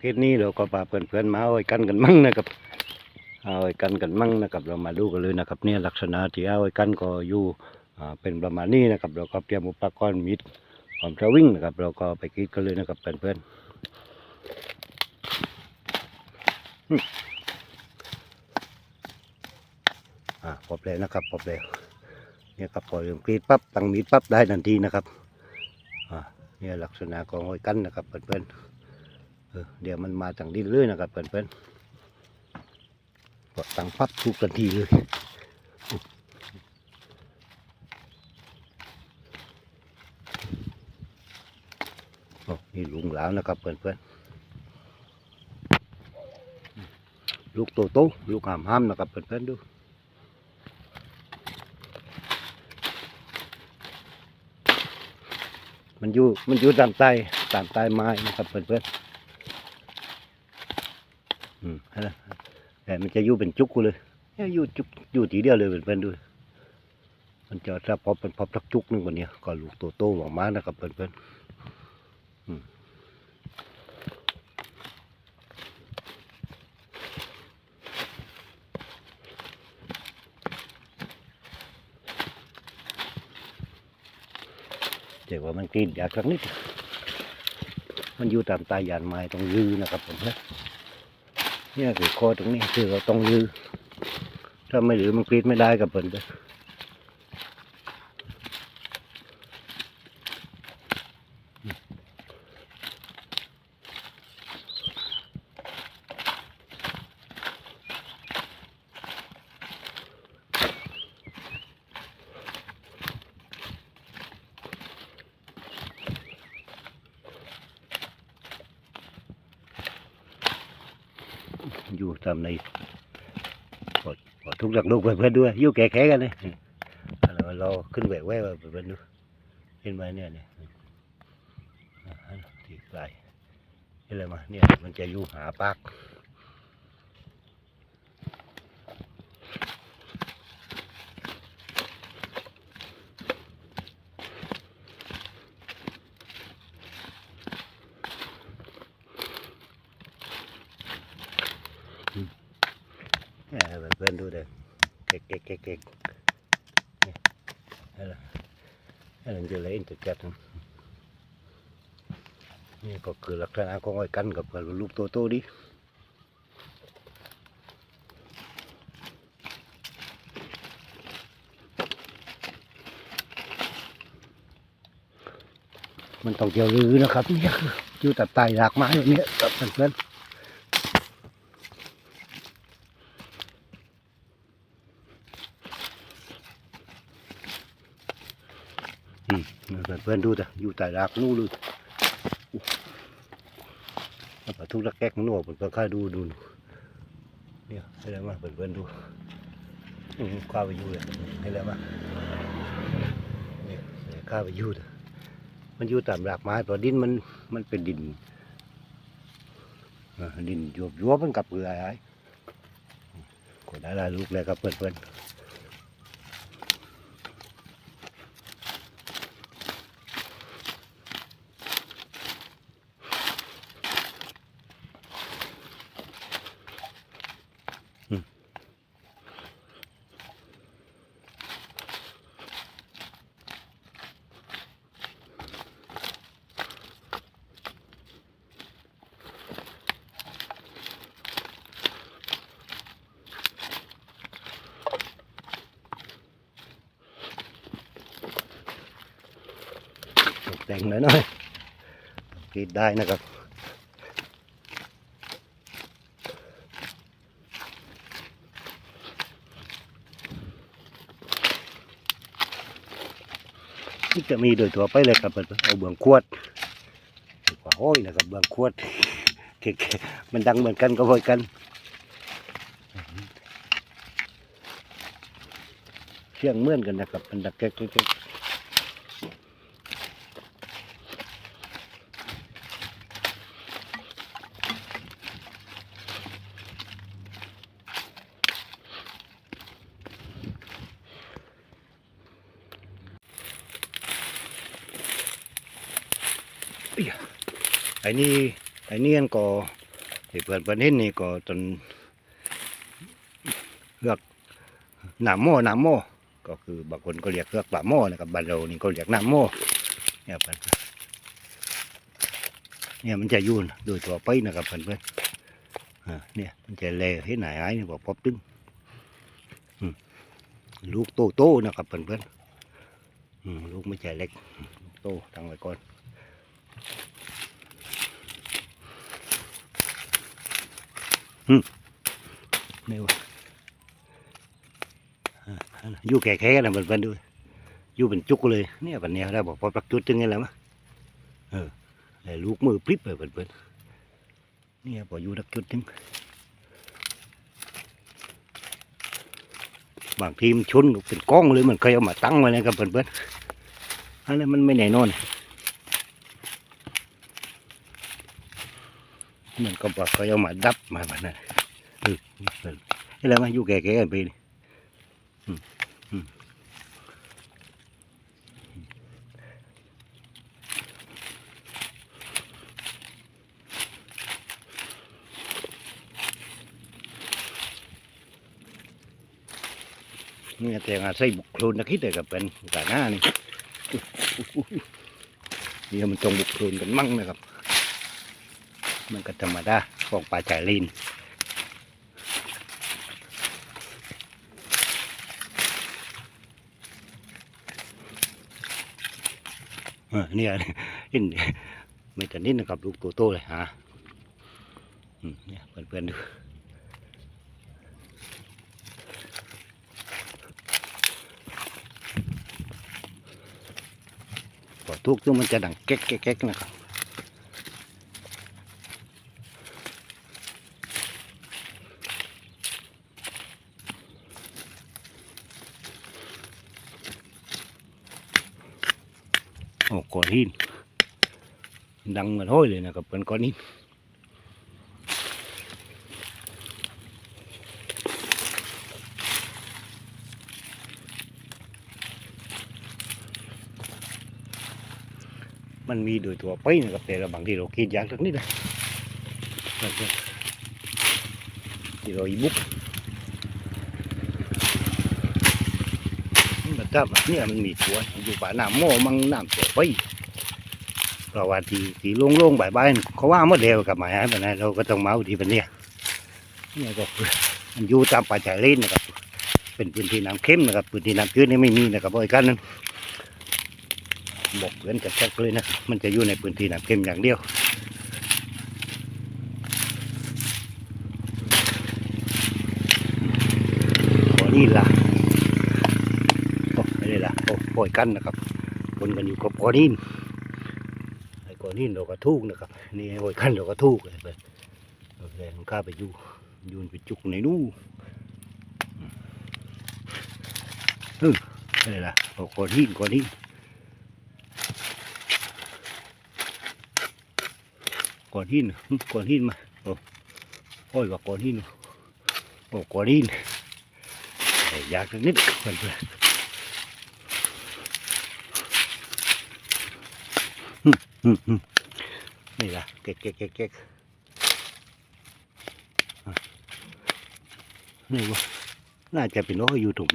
เทศนี้เราก็พาเพื่อนๆมาเอาไว้กันกันมั่งนะครับ เอาไว้กันกันมั่งนะครับ เรามาดูกันเลยนะครับ เนี่ยลักษณะที่เอาไว้กันก็อยู่เป็นประมาณนี้นะครับ เราก็เตรียมอุปกรณ์มิดความจะวิ่งนะครับ เราก็ไปกรีดกันเลยนะครับเพื่อนๆอ่าพบเลยนะครับพบเลยเนี่ยครับพอเริ่มกรีดปั๊บตั้งมีดปั๊บได้ทันทีนะครับอ่าเนี่ยลักษณะของไว้กันนะครับเพื่อนๆ เดี๋ยวมันมาทางดินเลยนะครับเพื่อนๆกดตังพับทุกทันทีเลยนี่ลุงหลาวนะครับเพื่อนๆลูกโตโตลูกหามห้ามนะครับเพื่อนๆดูมันอยู่มันอยู่ตามใต้ตามใต้ไม้นะครับเพื่อนๆอืมฮะ แต่มันจะอยู่เป็นจุกกูเลยยอยู่จุกอยู่ทีเดียวเลยเป็นเพื่อนๆด้วยมันจะถ้าพอเป็นพอสักจุกนึงกว่านี้ก็ลูกโตโตๆออกมานะครับเพื่อนๆอืมแต่ว่ามันกินอยากสักนิด มันอยู่ตามตายานไม้ตรงยือนะครับผมนะ เนี่ยคือคอตรงนี้คือเราต้องยื้อถ้าไม่ลือมันกรีดไม่ได้กับเพิ่น ทำในขอขอทุกหลักลูกไปเพื่อนด้วยยุ่แก่ๆกันเลยเราขึ้นแหวกแววไปเพื่อนดูเห็นไหมเนี่ยเนี่ยอ่าอันที่ปลยเห็นอะไรมาเนี่ยมันจะอยู่หาปาก นี่ยเพื่อนดูเด้อเก๊กเก๊กเก๊กเก๊กเนี่ยอะไรอะไรมันจะเล่นจุดจัดนะนี่ก็คือลักษณะของไอ้กันกับลูกโตโตๆดิมันต้องเกี่ยวลือนะครับเนี่ยคืออยู่แต่ใต้รากไม้แบบนี้ครับเพื่อนๆ เพื่อนดูแต่อยู่ใต้รากนู่นเลยปลาทุกระแกกมันออกเพื่อนๆข้าดูดูเนี่ยให้แล้วมาเพื่อนๆดูอืมข้าไปอยู่เลยให้แล้วมาเนี่ยเนี่ยข้าไปอยู่เลยมันอยู่ตามรากไม้เพราะดินมันมันเป็นดินดินยวบยวบมันกับเกลือไอ้ก็ได้ลายลูกเลยครับเพื่อนๆ แต่งหน่อยหน่อยกรีดได้นะครับี่จะมีโดยทั่วไปเลยครับเอาเบืองขวดกว่าโอ้ยนะครับเบืองขวดเก๋ๆมันดังเหมือนกันก็เหมือนกัน เสียงเหมือนกันนะครับมันดังแก๊ก ไอ้นี่ไอ้นี่อันก็เพื่อนเพื่อนเห็นนี่ก็จนเลือกหนามโม่หนามโม่ก็คือบางคนก็เรียกเลือกปลาโม่นะครับบ้านเรานี่ก็เรียกหนามโม่เนี่ยเพื่อนเนี่ยมันจะยุ่นโดยตัวไปนะครับเพื่อนเพื่อนอ่าเนี่ยมันจะเลให้ไหนไอ้นี่บอกพบตึงลูกโตโตนะครับเพื่อนเพื่อนลูกไม่ใช่เล็กลูกโตตั้งไว้ก่อน นี่วะอ่าอันนั้นอยู่แก่แค่กันนะเพื่อนๆดูอยู่เป็นจุกเลยเนี่ยปันเนี้ยได้บอกพอปลักจุดจึงไงแล้วมะเออไอ้ลูกมือพลิบไปเพื่อนๆเนี่ยพออยู่ดักจุดจึงบางทีมนชนก็เป็นกล้องเลยมันเคยเอามาตั้งไว้นะครับเพื่อนๆอันนั้นมันไม่แน่นอน มันก็บอกเคยเอามาดับมาแบบนั้นเออเออนี่แหละมาอยู่แก่ๆกันไปนี่นี่แต่งอาศัยบุกโคลนนะคิดแต่กับเป็นกาหน้านี่อุ๊ยนี่มันตรงบุกโคลนกันมั่งนะครับ มันก็ธรรมดาของปลาจ่ายลีนเออเนี่ยเห็นไม่แต่นิดนะครับลูกตัวโตเลยฮะเนี่ยเพื่อนๆดูพอทุกซึ่มันจะดังแก๊กแก๊กแก๊กนะครับโอ้ก้อน หินดังเหมือนห้อยเลยนะครับเป็นก้อนหินมันมีโดยตัวไปนะครับแต่ละบางทีเราคิดยากสักนิดนะนะครับที่เราอีบุกมันถ้าแบบนี้มันมีตัวอยู่ป่าน้ำโม่มังน้ำตัวไป เพราะว่าที่ที่โล่งๆใบ่ายๆเขาว่าหมดแล้วกับหมายหายไปนเราก็ต้องมาอาที่เป็นเนี่ยเนี่ยก็อมันอยู่ตามป่าชายเลนนะครับ เป็นพื้นที่น้ำเข้มนะครับพื้นที่น้ำจืดนี่ไม่มีนะครับบริการนั้นบอกเพื่อนกับแจ็คเลยนะมันจะอยู่ในพื้นที่น้ำเค็มอย่างเดียวขอนี่ละโอ้ไม่ได้ละโอ้ปล่อยกันนะครับคนกันอยู่กับกอนิ นไอ้กอนินเราก็ทุกนะครับนี่ไอ้ปล่อยกันเราก็ทุกเลยไปโอเคมันข้าไปอยู่ยูนไปจุกในนู่เออไม่ได้ละโอ้กอนหินกอนหินก้อนหินก้อนหินมาโอ้โอ้ยว่าก้อนหินโอ้ก้อนหินอยากสักนิดเพื่อนเพื่อ นี่ล่ะเก๊กเก๊กเก๊กเก๊กนี่วะน่าจะเป็นโอ้ยูทูบ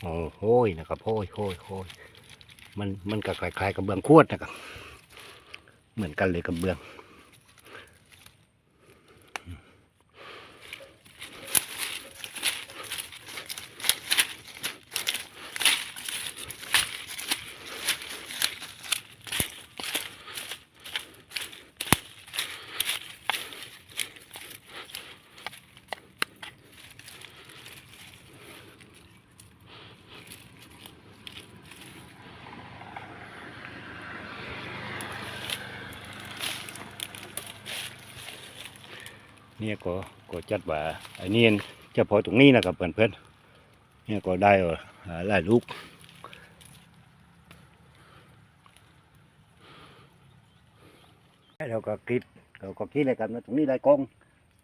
โอ้โหยนะครับโอ้ยโอ้ยโอ้ยมันมันก็คล้ายๆกับเบืองขวดนะครับ เหมือนกันเลยกับเบือง เนี่ยก็ก็จัดว่าไอ้นี่เฉพาะตรงนี้นะครับเพื่อนๆเนี่ยก็ได้หลายลูกเราก็คิดเราก็คิดเลยครับนะตรงนี้ได้กอง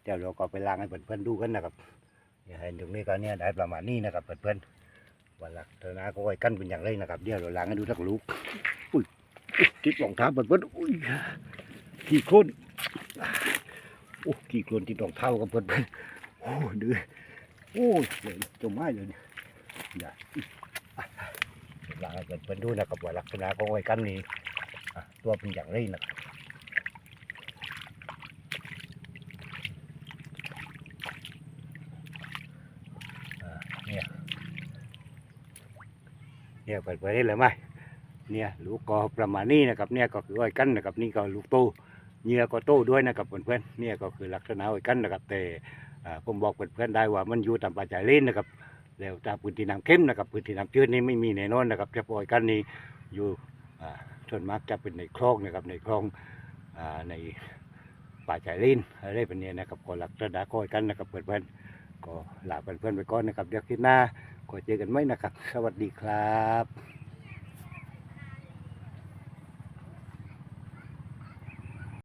เดี๋ยวเราก็ไปล้างให้เพื่อนๆดูกันนะครับอย่าให้ตรงนี้ก็เนี่ยได้ประมาณนี้นะครับเพื่อนๆวันหลักเธอนาก็ไว้กันเป็นอย่างไรนะครับเดี๋ยวเราล้างให้ดูสักลูกอุ้ยติดรองเท้าเพื่อนๆอุ้ยกี่โคลน โอ้กี่โคลนที่ต้องเท่ากับเพื่อนโอ้ดือโอ้เลยจมไม้เลยเนี่ยอย่าอะลาเพื่อนดูนะครับว่าลักษณะของไอ้กันนี้ตัวเป็นอย่างไรนะครับเนี่ยเนี่ยเปิดเผยได้เลยไหมเนี่ยลูกก็ประมาณนี้นะครับ เนี่ยก็คืออ้กันนะครับนี่ก็ลูกโต เหยื่อก็โตด้วยนะครับเพื่อนๆเนี่ยก็คือลักษณะอ้อยกันนะครับแต่ผมบอกเพื่อนๆได้ว่ามันอยู่ตามป่าชายเลนนะครับแล้วตามพื้นที่น้ำเข้มนะครับพื้นที่น้ำจืดนี่ไม่มีแน่นอนนะครับเฉพาะอ้อยกันนี่อยู่ส่วนมากจะเป็นในคลองนะครับในคลองอในป่าชายเลนอะไรแบบนี้นะครับก็ลักษณะอ้อยกันนะครับเพื่อนๆก็ลาเพื่อนๆไปก่อนนะครับเดี๋ยวคลิปหน้าก็เจอกันไหมนะครับ สวัสดีครับ